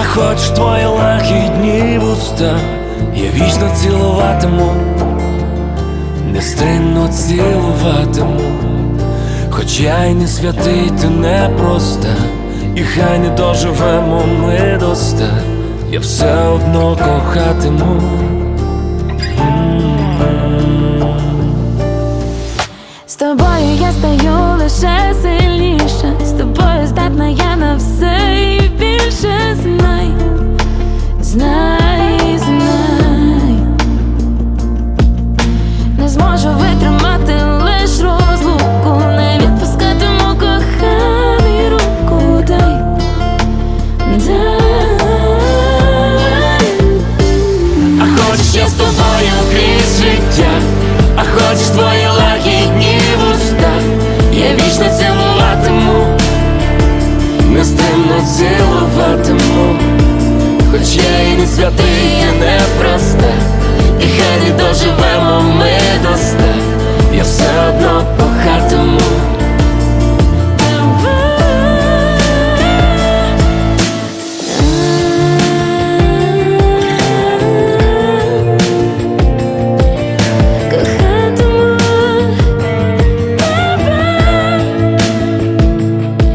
а хоч твої лахідні вуста, я вічно цілуватиму, нестримно цілуватиму, хоч я й не святий, ти не проста, і хай не доживемо ми доста, я все одно кохатиму. Нестримно цілуватиму, хоч я і не святий, я не проста, і хай не доживемо ми до ста, я все одно кохатиму.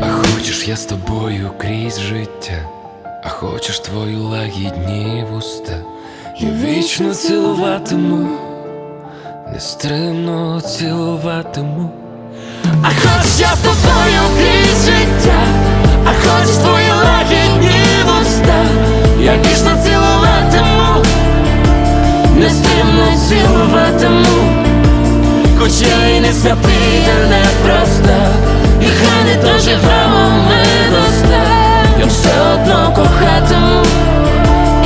А хочеш я з тобою крізь життя, а хочеш твої лагідні вуста, я вічно цілуватиму, нестримно цілуватиму. А хочеш я з тобою крізь життя, а хочеш твої лагідні вуста, я вічно цілуватиму, нестримно цілуватиму. Хоч я і не святий, та не проста, і хай не доживе